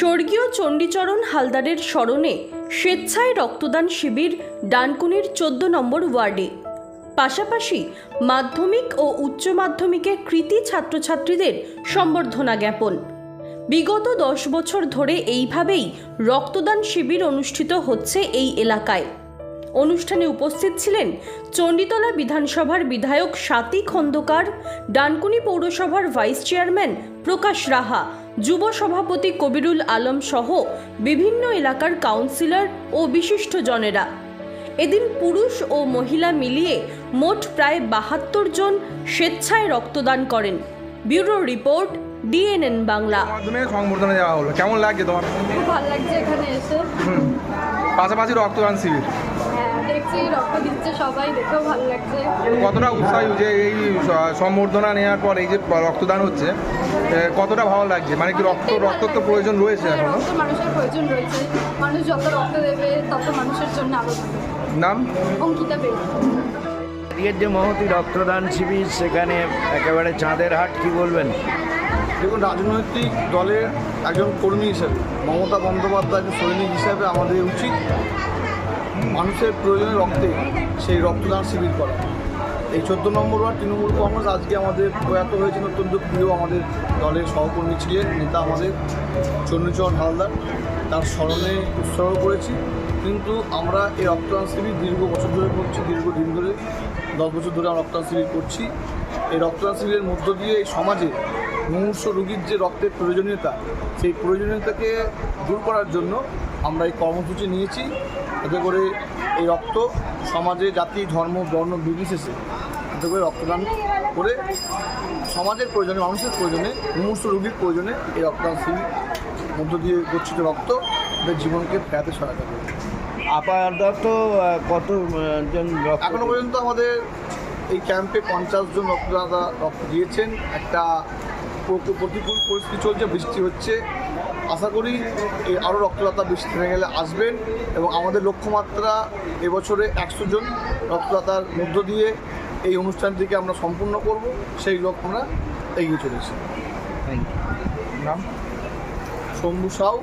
স্বর্গীয় চণ্ডীচরণ হালদারের স্মরণে স্বেচ্ছায় রক্তদান শিবির ডানকুনির চোদ্দ নম্বর ওয়ার্ডে। পাশাপাশি মাধ্যমিক ও উচ্চ মাধ্যমিকের কৃতি ছাত্রছাত্রীদের সম্বর্ধনা জ্ঞাপন। বিগত দশ বছর ধরে এইভাবেই রক্তদান শিবির অনুষ্ঠিত হচ্ছে এই এলাকায়। অনুষ্ঠানে উপস্থিত ছিলেন চণ্ডীতলা বিধানসভার বিধায়ক স্বাতী খন্দকার ডানকুনি পৌরসভার ভাইস চেয়ারম্যান প্রকাশ রাহা যুব সভাপতি কবিরুল আলম সহ বিভিন্ন এলাকার কাউন্সিলর ও বিশিষ্টজনেরা। এদিন পুরুষ ও মহিলা মিলিয়ে মোট প্রায় বাহাত্তর জন স্বেচ্ছায় রক্তদান করেন। Bureau report DNN Bangla. মাধ্যমে সংবর্ধনা দেওয়া হলো। কেমন লাগছে তোমার? খুব ভালো লাগছে এখানে এসে। পাশাপাশি রক্তদান শিবির। দেখছি রক্ত দিচ্ছে সবাই দেখেও ভালো লাগছে। কতটা উৎসাহী যে এই সম্বর্ধনা নেওয়ার পর এই যে রক্তদান হচ্ছে কতটা ভালো লাগছে? মানে কি রক্ত রক্ত তো প্রয়োজন রয়েছে হ্যাঁ, এখনও? রক্ত মানুষের প্রয়োজন রয়েছে। মানুষ যত রক্ত দেবে তত মানুষের জন্য আরও নাম? অঙ্কিতা আজকের যে মহতি রক্তদান শিবির সেখানে একেবারে চাঁদের হাট কি বলবেন? দেখুন রাজনৈতিক দলের একজন কর্মী হিসেবে মমতা বন্দ্যোপাধ্যায় একজন সৈনিক হিসেবে আমাদের উচিত মানুষের প্রয়োজনে রক্তে সেই রক্তদান শিবির করা। এই চোদ্দ নম্বর ওয়ার্ড তৃণমূল কংগ্রেস আজকে আমাদের প্রয়াত হয়েছেন অত্যন্ত প্রিয় আমাদের দলের সহকর্মী ছিলেন নেতা আমাদের চন্দ্রচরণ হালদার। তার স্মরণে উৎসর্গ করেছি। কিন্তু আমরা এই রক্তদান শিবির দীর্ঘ বছর ধরে করছি, দীর্ঘদিন ধরে, দশ বছর ধরে আমরা রক্তদান শিবির করছি। এই রক্তদান শিবিরের মধ্য দিয়ে এই সমাজে মুমূর্ষ রোগীর যে রক্তের প্রয়োজনীয়তা, সেই প্রয়োজনীয়তাকে দূর করার জন্য আমরা এই কর্মসূচি নিয়েছি। যাতে করে এই রক্ত সমাজে জাতি ধর্ম বর্ণ নির্বিশেষে যাতে করে রক্তদান করে সমাজের প্রয়োজনে মানুষের প্রয়োজনে মুমূর্ষ রোগীর প্রয়োজনে এই রক্তদান শিবির মধ্য দিয়ে গচ্ছিত রক্ত তাদের জীবনকে ফেরাতে সহায়তা করে আপাতত কত জন এখনও পর্যন্ত আমাদের এই ক্যাম্পে পঞ্চাশ জন রক্তদাতা রক্ত দিয়েছেন। একটা প্রতিকূল পরিস্থিতি চলছে বৃষ্টি হচ্ছে। আশা করি এই আরও রক্তদাতা বৃষ্টি থেমে গেলে আসবেন এবং আমাদের লক্ষ্যমাত্রা এবছরে একশো জন রক্তদাতার মধ্য দিয়ে এই অনুষ্ঠানটিকে আমরা সম্পূর্ণ করব। সেই লক্ষ্য আমরা এগিয়ে চলেছি. নাম? শম্ভু সাউ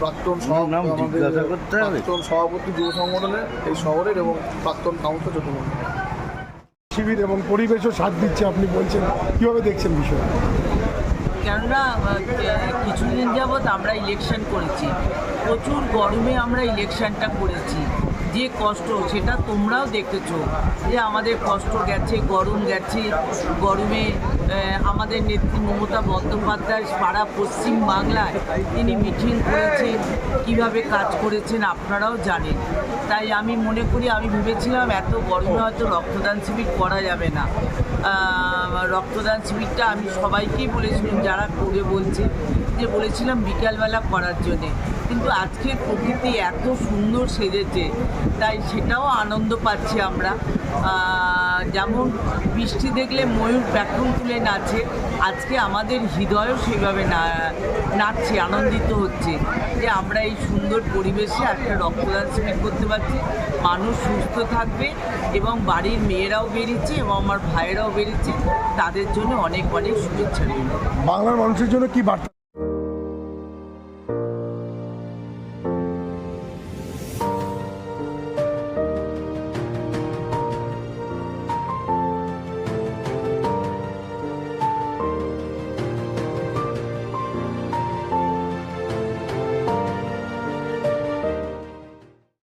প্রাক্তন? প্রাক্তন সভাপতি যুব সংগঠনের এই শহরের এবং প্রাক্তন কাউন্সিলর চতুর্থ শিবির এবং পরিবেশও সাথ দিচ্ছে আপনি বলছেন। কীভাবে দেখছেন বিষয়টা? কেননা কিছুদিন যাবৎ আমরা ইলেকশন করেছি। প্রচুর গরমে আমরা ইলেকশনটা করেছি। যে কষ্ট, সেটা তোমরাও দেখেছ যে আমাদের কষ্ট গেছে, গরম গেছে। গরমে আমাদের নেত্রী মমতা বন্দ্যোপাধ্যায় সারা পশ্চিম বাংলায় তিনি মিটিং করেছেন, কীভাবে কাজ করেছেন আপনারাও জানেন। তাই আমি মনে করি, আমি ভেবেছিলাম এত গরমে হয়তো রক্তদান শিবির করা যাবে না। রক্তদান শিবিরটা আমি সবাইকেই বলেছিলাম, যারা করে বলছে, যে বলেছিলাম বিকালবেলা করার জন্যে। কিন্তু আজকের প্রকৃতি এত সুন্দর সেজেছে, তাই সেটাও আনন্দ পাচ্ছি আমরা। যেমন বৃষ্টি দেখলে ময়ূর ব্যাকুল তুলে নাচে, আজকে আমাদের হৃদয়ও সেইভাবে না, নাচছে, আনন্দিত হচ্ছে যে আমরা এই সুন্দর পরিবেশে একটা রক্তদান শিবির করতে পারছি। মানুষ সুস্থ থাকবে এবং বাড়ির মেয়েরাও বেরিয়েছে এবং আমার ভাইয়েরাও বেরিয়েছে তাদের জন্য অনেক অনেক শুভেচ্ছা বাংলার মানুষের জন্য কি বার্তা?